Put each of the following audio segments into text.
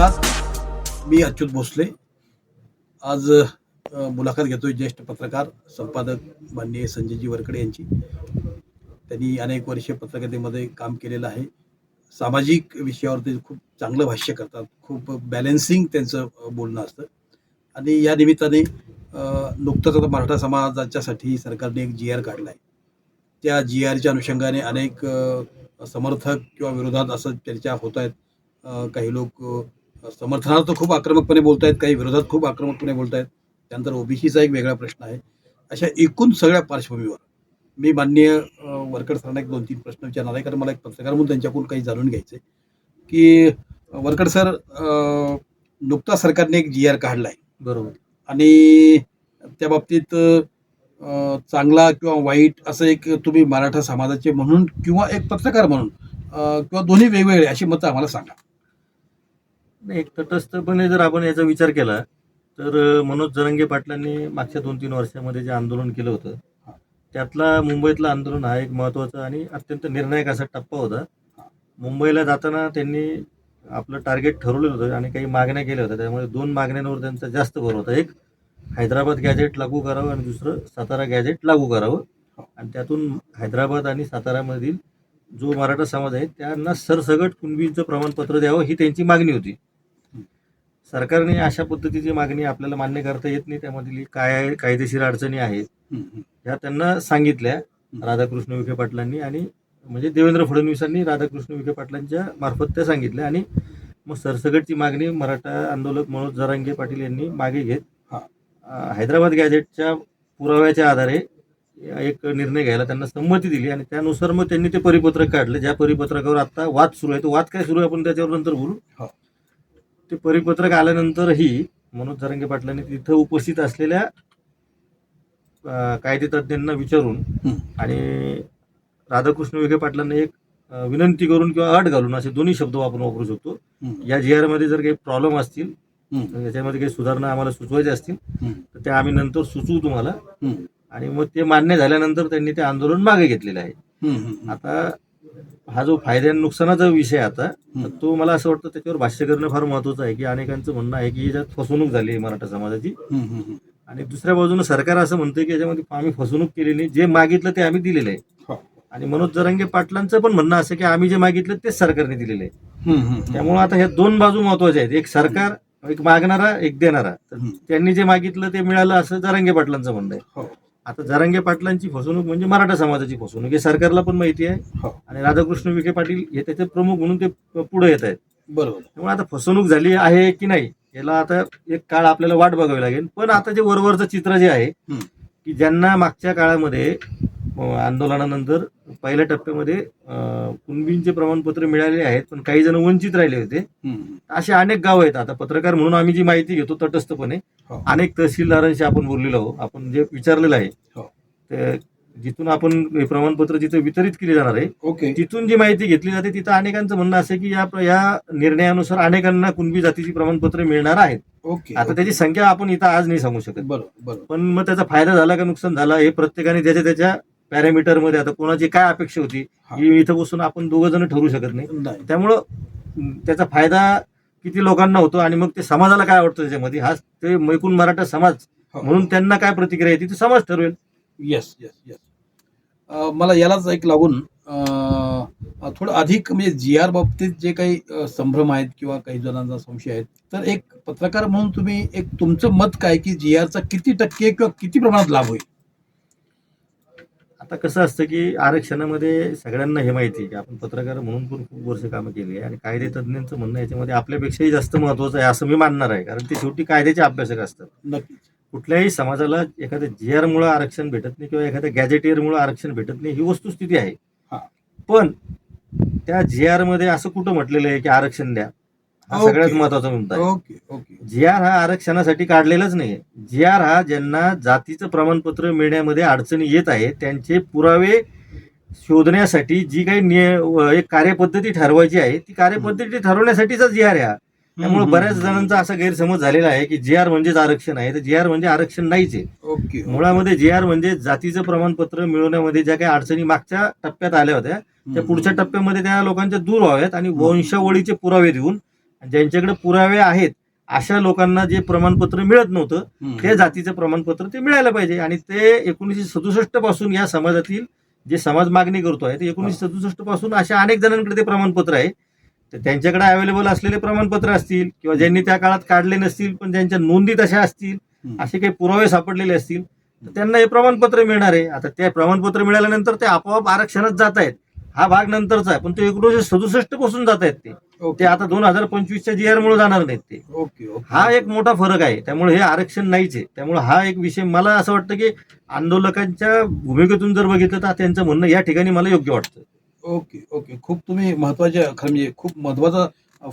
नमस्कार. मी अच्युत भोसले. आज मुलाखत घेतोय ज्येष्ठ पत्रकार संपादक माननीय संजयजी वरकडे यांची. त्यांनी अनेक वर्षे पत्रकारितेमध्ये काम केलेलं आहे. सामाजिक विषयावर ते खूप चांगलं भाष्य करतात. खूप बॅलेन्सिंग त्यांचं बोलणं असतं. आणि या निमित्ताने नुकतंच आता मराठा समाजाच्यासाठी सरकारने एक जी आर काढला आहे त्या जी आरच्या अनुषंगाने अनेक समर्थक किंवा विरोधात असं चर्चा होत आहेत. काही लोक समर्थनार्थ खूप आक्रमकपणे बोलत आहेत काही विरोधात खूप आक्रमकपणे बोलत आहेत त्यानंतर ओबीसीचा एक वेगळा प्रश्न आहे. अशा एकूण सगळ्या पार्श्वभूमीवर मी माननीय अ, वरकर सरांना एक दोन तीन प्रश्न विचारणार आहे. कारण मला एक पत्रकार म्हणून त्यांच्याकडून काही जाणून घ्यायचं आहे की अ, वरकर सर अ, नुकताच सरकारने एक जी आर काढला आहे बरोबर. आणि त्या बाबतीत चांगला किंवा वाईट असं एक तुम्ही मराठा समाजाचे म्हणून किंवा एक पत्रकार म्हणून किंवा दोन्ही वेगवेगळे अशी मतं आम्हाला सांगा. नाही, एक तटस्थपणे जर आपण याचा विचार केला तर मनोज जरंगे पाटलांनी मागच्या दोन तीन वर्षामध्ये जे आंदोलन केलं होतं त्यातला मुंबईतलं आंदोलन हा एक महत्त्वाचा आणि अत्यंत निर्णायक असा टप्पा होता. मुंबईला जाताना त्यांनी आपलं टार्गेट ठरवलेलं होतं आणि काही मागण्या केल्या होत्या. त्यामुळे दोन मागण्यांवर त्यांचा जास्त भर होता. एक हैदराबाद गॅजेट लागू करावं आणि दुसरं सातारा गॅजेट लागू करावं. आणि त्यातून हैदराबाद आणि सातारामधील जो मराठा समाज आहे त्यांना सरसगट कुणबीचं प्रमाणपत्र द्यावं ही त्यांची मागणी होती. सरकारने अशा पद्धतीची मागणी आपल्याला मान्य करता येत नाही. त्यामधली काय कायदेशीर अडचणी आहेत. ह्या त्यांना सांगितल्या राधाकृष्ण विखे पाटलांनी आणि म्हणजे देवेंद्र फडणवीसांनी राधाकृष्ण विखे पाटलांच्या मार्फत त्या सांगितल्या. आणि मग सरसगटची मागणी मराठा आंदोलक मनोज जरांगे पाटील यांनी मागे घेत हैदराबाद गॅजेटच्या पुराव्याच्या आधारे एक निर्णय घ्यायला त्यांना संमती दिली आणि त्यानुसार मग त्यांनी ते परिपत्रक काढलं. ज्या परिपत्रकावर आता वाद सुरू आहे तो वाद काय सुरू आहे आपण त्याच्यावर नंतर बोलू. हो. ते परिपत्रक आल्यानंतरही मनोज जरांगे पाटलांनी तिथं उपस्थित असलेल्या अं, कायदेतज्ञांना विचारून. आणि राधाकृष्ण विखे पाटलांना एक विनंती करून किंवा अट घालून असे दोन्ही शब्द आपण वापरू शकतो. या जी मध्ये जर काही प्रॉब्लेम असतील हम्म, याच्यामध्ये काही सुधारणा आम्हाला सुचवायच्या असतील तर त्या आम्ही नंतर सुचवू तुम्हाला. आणि मग ते मान्य झाल्यानंतर त्यांनी ते आंदोलन मागे घेतलेलं आहे. आता हा जो फायद्या आणि नुकसानाचा विषय आता तो मला असं वाटतं त्याच्यावर भाष्य करणं फार महत्वाचं आहे की अनेकांचं म्हणणं आहे की याच्यात फसवणूक झाली आहे मराठा समाजाची. आणि दुसऱ्या बाजूनं सरकार असं म्हणतंय की याच्यामध्ये आम्ही फसवणूक केली नाही जे मागितलं ते आम्ही दिलेलं आहे हो. आणि मनोज जरांगे पाटलांचं पण म्हणणं असं की आम्ही जे मागितलं तेच सरकारने दिलेलं आहे. त्यामुळे आता ह्या दोन बाजू महत्त्वाच्या आहेत एक सरकार एक मागणारा एक देणारा. त्यांनी जे मागितलं ते मिळालं असं जरांगे पाटलांचं म्हणणं आहे हो, आता जरांगे पाटलांची फसवणूक म्हणजे मराठा समाजाची फसवणूक हे सरकारला पण माहिती आहे हो. आणि राधाकृष्ण विखे पाटील हे त्याचे प्रमुख म्हणून ते पुढे येत आहेत बरोबर त्यामुळे आता फसवणूक झाली आहे की नाही याला आता एक काळ आपल्याला वाट बघावी लागेल पण आता जे वरवरचं चित्र जे आहे. की ज्यांना मागच्या काळामध्ये आंदोलनानंतर पहिल्या टप्प्यामध्ये कुणबींचे प्रमाणपत्र मिळाले आहेत पण काही जण वंचित राहिले होते. असे अनेक गाव आहेत. आता पत्रकार म्हणून आम्ही जी माहिती घेतो तटस्थपणे हो. अनेक तहसीलदारांशी आपण बोललेलो आहोत. आपण जे विचारलेलं आहे हो. ते जिथून आपण हे प्रमाणपत्र जिथे वितरित केले जाणार आहे ओके. तिथून जी माहिती घेतली जाते तिथं अनेकांचं म्हणणं असं की या या निर्णयानुसार अनेकांना कुणबी जातीची प्रमाणपत्र मिळणार आहेत. ओके आता त्याची संख्या आपण इथं आज नाही सांगू शकत. बरोबर. पण मग त्याचा फायदा झाला का नुकसान झाला हे प्रत्येकाने त्याच्या त्याच्या पॅरामीटरमध्ये आता कोणाची काय अपेक्षा होती हा. इथं बसून आपण दोघं जण ठरवू शकत नाही. त्यामुळं त्याचा फायदा किती लोकांना होतो आणि मग ते समाजाला काय वाटतं त्याच्यामध्ये? हा ते मैकून मराठा समाज हो. म्हणून त्यांना काय प्रतिक्रिया येते ते समाज ठरवेल. येस येस येस मला यालाच एक लागून थोडं अधिक म्हणजे जी आर बाबतीत जे काही संभ्रम आहेत किंवा काही जणांचा संशय आहेत तर एक पत्रकार म्हणून तुम्ही एक तुमचं मत काय की जी आरचा किती टक्के किंवा किती प्रमाणात लाभ होईल? आता कसं असतं की आरक्षणामध्ये सगळ्यांना हे माहिती आहे की आपण पत्रकार म्हणून पण खूप वर्ष कामं केली आहे आणि कायदे तज्ज्ञांचं म्हणणं याच्यामध्ये आपल्यापेक्षाही जास्त महत्वाचं आहे असं मी मानणार आहे. कारण ते शेवटी कायद्याचे अभ्यासक असतात. नक्कीच. कुठल्याही समाजाला एखाद्या जी आरमुळे आरक्षण भेटत नाही किंवा एखाद्या गॅजेटियरमुळे आरक्षण भेटत नाही ही वस्तुस्थिती आहे. हा. पण त्या जी आरमध्ये असं कुठं म्हटलेलं आहे की आरक्षण द्या? हा. सगळ्यात महत्त्वाचा मुद्दा आहे. Okay okay. जी आर हा आरक्षणासाठी काढलेलाच नाही जी आर हा ज्यांना जातीचं प्रमाणपत्र मिळण्यामध्ये अडचणी येत आहे त्यांचे पुरावे शोधण्यासाठी जी काही निय- एक कार्यपद्धती ठरवायची आहे ती कार्यपद्धती ठरवण्यासाठीचा जी आर आहे हा. त्यामुळे बऱ्याच जणांचा असा गैरसमज झालेला आहे की जी आर म्हणजेच आरक्षण आहे तर जी आर म्हणजे आरक्षण नाहीच आहे. मुळामध्ये जी आर म्हणजे जातीचं प्रमाणपत्र मिळवण्यामध्ये ज्या काही अडचणी मागच्या टप्प्यात आल्या होत्या त्या पुढच्या टप्प्यामध्ये त्या लोकांच्या दूर व्हाव्यात आणि वंशावळीचे पुरावे देऊन ज्यांच्याकडे पुरावे आहेत अशा लोकांना जे प्रमाणपत्र मिळत नव्हतं. त्या जातीचं प्रमाणपत्र ते मिळायला पाहिजे. आणि ते एकोणीसशे सदुसष्टपासून या समाजातील जे समाज मागणी करतो आहे ते एकोणीसशे सदुसष्टपासून अशा अनेक जणांकडे ते प्रमाणपत्र आहे. तर त्यांच्याकडे अवेलेबल असलेले प्रमाणपत्र असतील किंवा ज्यांनी त्या काळात काढले नसतील पण ज्यांच्या नोंदी तशा असतील. असे काही पुरावे सापडलेले असतील तर त्यांना हे प्रमाणपत्र मिळणार आहे. आता ते प्रमाणपत्र मिळाल्यानंतर ते आपोआप आरक्षणात जात आहेत. हा भाग नंतरचा आहे पण तो एकोणीसशे सदुसष्टपासून जात आहेत ते. ते आता दोन हजार पंचवीसच्या जी आर मुळे जाणार नाहीत ते. ओके हा एक मोठा फरक आहे त्यामुळे हे आरक्षण नाहीच आहे. त्यामुळे हा एक विषय मला असं वाटतं की आंदोलकांच्या भूमिकेतून जर बघितलं तर त्यांचं म्हणणं या ठिकाणी मला योग्य वाटतं. Okay okay. खूप तुम्ही महत्त्वाचे खरं म्हणजे खूप महत्त्वाचा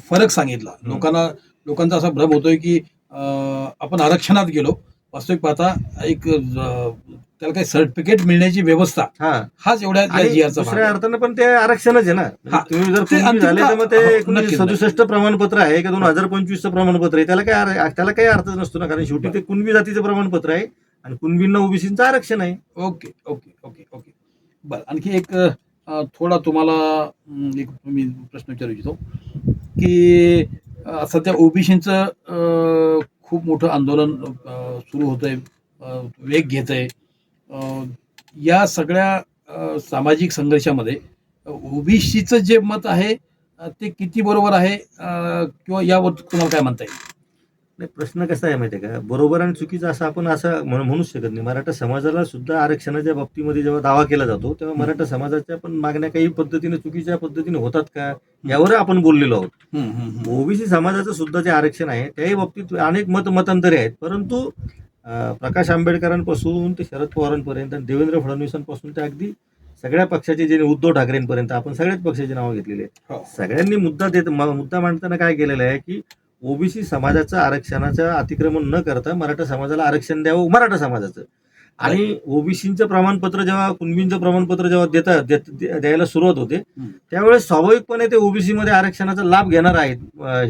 फरक सांगितला. लोकांना लोकांचा असा भ्रम होतोय की आपण आरक्षणात गेलो वास्तविक पाहता एक त्याला काही सर्टिफिकेट मिळण्याची व्यवस्था हा. हाच एवढ्या आणि दुसऱ्या अर्थानं पण ते आरक्षणच आहे ना. हा. तुम्ही जर ते कुणबी अंतिम झाले तर मग ते हो, एकोणीसशे नक्कीच, सदुसष्ट प्रमाणपत्र आहे की दोन हजार पंचवीसचं प्रमाणपत्र आहे? त्याला काय आर- त्याला काही अर्थच नसतो ना कारण शेवटी ते कुणबी जातीचं प्रमाणपत्र आहे आणि कुणबींना ओबीसीचं आरक्षण आहे. Okay okay okay okay. बरं आणखी एक अं, थोडा तुम्हाला एक मी प्रश्न विचारू इच्छितो की अं, सध्या ओबीसीचं खूप मोठं आंदोलन सुरू होत आहे वेग घेत आहे या सगळ्या सामाजिक संघर्षामध्ये ओबीसीचं जे मत आहे ते किती बरोबर आहे किंवा यावर तुम्हाला काय म्हणता येईल? नाही प्रश्न कसा आहे माहितीये का? बरोबर आणि चुकीचं असं आपण असं म्हण- म्हणूच शकत नाही. मराठा समाजाला सुद्धा आरक्षणाच्या बाबतीमध्ये जेव्हा दावा केला जातो तेव्हा मराठा समाजाच्या पण मागण्या काही पद्धतीने चुकीच्या पद्धतीने होतात का? यावर आपण बोललेलो आहोत. ओबीसी समाजाचं सुद्धा जे आरक्षण आहे त्याही बाबतीत अनेक मत मतांतरे आहेत. परंतु प्रकाश आंबेडकरांपासून ते शरद पवारांपर्यंत आणि देवेंद्र फडणवीसांपासून ते अगदी सगळ्या पक्षाचे जे उद्धव ठाकरेंपर्यंत आपण सगळ्याच पक्षाची नावं घेतलेली आहेत. हो. सगळ्यांनी मुद्दा देत मुद्दा मांडताना काय केलेलं आहे की ओबीसी समाजाचं आरक्षणाचं अतिक्रमण न करता मराठा समाजाला आरक्षण द्यावं मराठा समाजाचं. आणि ओबीसीचं प्रमाणपत्र जेव्हा कुणबींचं प्रमाणपत्र जेव्हा देतात द्यायला सुरुवात होते. त्यावेळेस स्वाभाविकपणे ते ओबीसी मध्ये आरक्षणाचा लाभ घेणार आहेत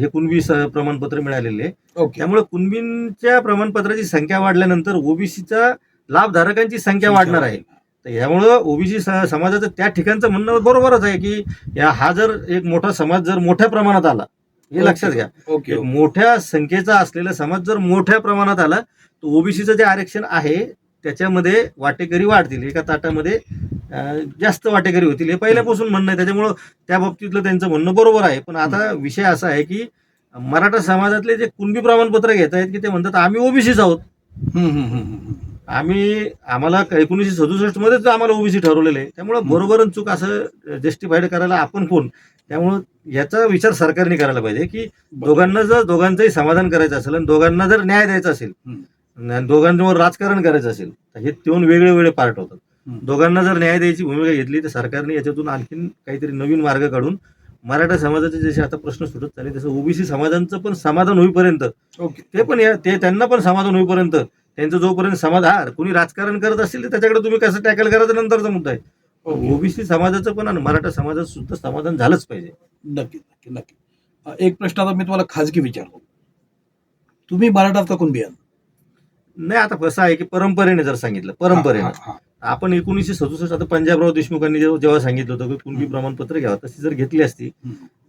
हे कुणबी प्रमाणपत्र मिळालेले. त्यामुळे कुणबींच्या प्रमाणपत्राची संख्या वाढल्यानंतर ओबीसीच्या लाभधारकांची संख्या वाढणार आहे. तर यामुळं ओबीसी समाजाचं त्या ठिकाणचं म्हणणं बरोबरच आहे की या हा जर एक मोठा समाज जर मोठ्या प्रमाणात आला हे लक्षात घ्या. ओके मोठ्या संख्येचा असलेला समाज जर मोठ्या प्रमाणात आला तर ओबीसीचं जे आरक्षण आहे त्याच्यामध्ये वाटेकरी वाढतील. एका ताटामध्ये जास्त वाटेकरी होतील. हे पहिल्यापासून म्हणणं आहे. त्याच्यामुळं त्या बाबतीतलं त्यांचं म्हणणं बरोबर आहे. पण आता विषय असा आहे की मराठा समाजातले जे कुणबी प्रमाणपत्र घेत आहेत की ते म्हणतात आम्ही ओबीसीच आहोत. आम्ही आम्हाला एकोणीसशे सदुसष्ट मध्येच आम्हाला ओबीसी ठरवलेलं आहे. त्यामुळे. बरोबर चूक असं जस्टिफाईड करायला आपण कोण? त्यामुळं याचा विचार सरकारने करायला पाहिजे की दोघांना जर दोघांचंही समाधान करायचं असेल आणि दोघांना जर न्याय द्यायचा असेल आणि दोघांवर राजकारण करायचं असेल तर हे दोन वेगळे वेगळे पार्ट होतात. दोघांना जर न्याय द्यायची भूमिका घेतली तर सरकारने याच्यातून आणखीन काहीतरी नवीन मार्ग काढून मराठा समाजाचे जसे आता प्रश्न सुटत चालले तसं ओबीसी समाजांचं पण समाधान होईपर्यंत ते पण ते त्यांना पण समाधान होईपर्यंत त्यांचं जोपर्यंत समाधान कोणी राजकारण करत असेल तर त्याच्याकडे तुम्ही कसं टॅकल करायचं नंतरचा मुद्दा आहे. ओके. ओबीसी समाजाचं पण आणि मराठा समाजाचं सुद्धा समाधान झालंच पाहिजे. नक्की नक्की नक्की. एक प्रश्न आता मी तुम्हाला खाजगी विचारतो. तुम्ही मराठात का कुणबी आहात? नाही आता कसं आहे की परंपरेने जर सांगितलं परंपरेने. हा, हा, आपण एकोणीसशे सदुसष्ट आता पंजाबराव देशमुखांनी जेव्हा सांगितलं होतं की कुणबी प्रमाणपत्र घ्यावं तशी जर घेतली असती.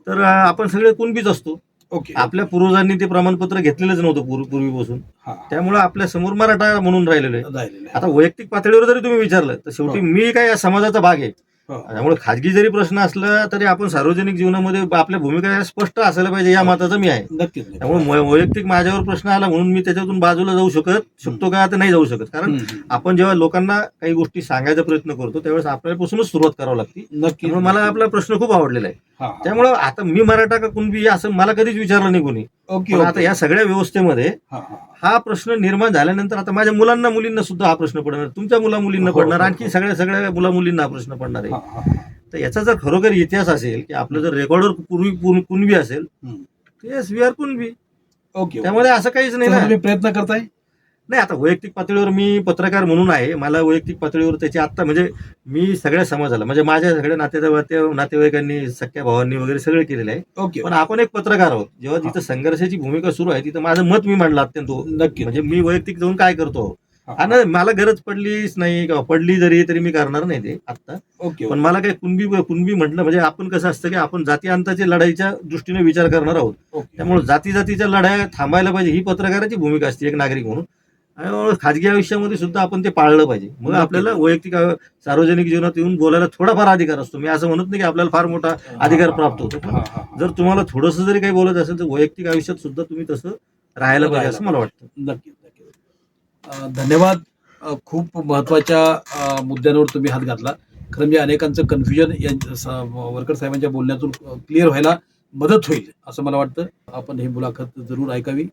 तर आपण सगळे कुणबीच असतो. ओके आपल्या पूर्वजांनी ते प्रमाणपत्र घेतलेलंच नव्हतं पूर्व- पूर्वीपासून हा, त्यामुळे आपल्यासमोर मराठा म्हणून राहिलेलो आहे राहिलेलं आहे. आता वैयक्तिक पातळीवर जरी तुम्ही विचारलं तर शेवटी हो. मी काय या समाजाचा भाग आहे हो. त्यामुळे खाजगी जरी प्रश्न असला तरी आपण सार्वजनिक जीवनामध्ये आपल्या भूमिका स्पष्ट असायला पाहिजे या मताचा मी आहे नक्कीच नक्कीच. त्यामुळे वै- वैयक्तिक माझ्यावर प्रश्न आला म्हणून मी त्याच्यातून बाजूला जाऊ शकत शकतो का तर नाही जाऊ शकत कारण हम्म, हम्म. आपण जेव्हा लोकांना काही गोष्टी सांगायचा प्रयत्न करतो त्यावेळेस आपल्यापासूनच सुरुवात करावी लागते नक्की त्यामुळे मला आपला प्रश्न खूप आवडलेला आहे हा, हा. त्यामुळे आता मी मराठा का कुणबी असं मला कधीच विचारलं नाही कोणी ओके. आता या सगळ्या व्यवस्थेमध्ये हा, हा. हा प्रश्न निर्माण झाल्यानंतर आता माझ्या मुलांना मुलींना सुद्धा हा प्रश्न पडणार तुमच्या मुला मुलींना हो, पडणार हो, आणखी हो. सगळ्या सगळ्या मुला मुलींना हा प्रश्न पडणार आहे हा, हा, हा. तर याचा जर खरोखर इतिहास असेल की आपलं जर रेकॉर्डवर पूर्वी कुण- कुणबी असेल. Yes we are Kunbi okay त्यामध्ये असं काहीच नाही प्रयत्न करताय नाही आता वैयक्तिक पातळीवर मी पत्रकार म्हणून आहे. मला वैयक्तिक पातळीवर त्याची आत्ता म्हणजे मी सगळ्या समाजाला म्हणजे माझ्या सगळ्या नातेवाईक नातेवाईकांनी सख्या भावांनी वगैरे सगळं केलेलं आहे. ओके. पण आपण एक पत्रकार आहोत. जेव्हा जिथं संघर्षाची भूमिका सुरू आहे तिथं माझं मत मी मांडलं अत्यंत. नक्की. म्हणजे मी वैयक्तिक जाऊन काय करतो? आणि मला गरज पडलीच नाही किंवा पडली जरी तरी मी करणार नाही ते आता ओके पण मला काही कुणबी कुणबी म्हटलं म्हणजे आपण कसं असतं की आपण जाती अंताच्या लढाईच्या दृष्टीने विचार करणार आहोत. त्यामुळे जाती जातीच्या लढाया थांबायला पाहिजे. ही पत्रकाराची भूमिका असते एक नागरिक म्हणून. आणि खाजगी आयुष्यामध्ये सुद्धा आपण ते पाळलं पाहिजे. मग नक्की. आपल्याला वैयक्तिक सार्वजनिक जीवनात येऊन बोलायला थोडाफार अधिकार असतो. मी असं म्हणत नाही की आपल्याला फार मोठा अधिकार प्राप्त होतो. पण. जर तुम्हाला थोडंसं जरी काही बोलत असेल तर वैयक्तिक आयुष्यात सुद्धा तुम्ही तसं राहायला पाहिजे असं मला वाटतं. नक्कीच नक्कीच अं, धन्यवाद. खूप महत्त्वाच्या मुद्द्यांवर तुम्ही हात घातला. खरं म्हणजे अनेकांचं कन्फ्युजन वरकर साहेबांच्या बोलण्यातून क्लिअर व्हायला मदत होईल असं मला वाटतं. आपण ही मुलाखत जरूर ऐकावी.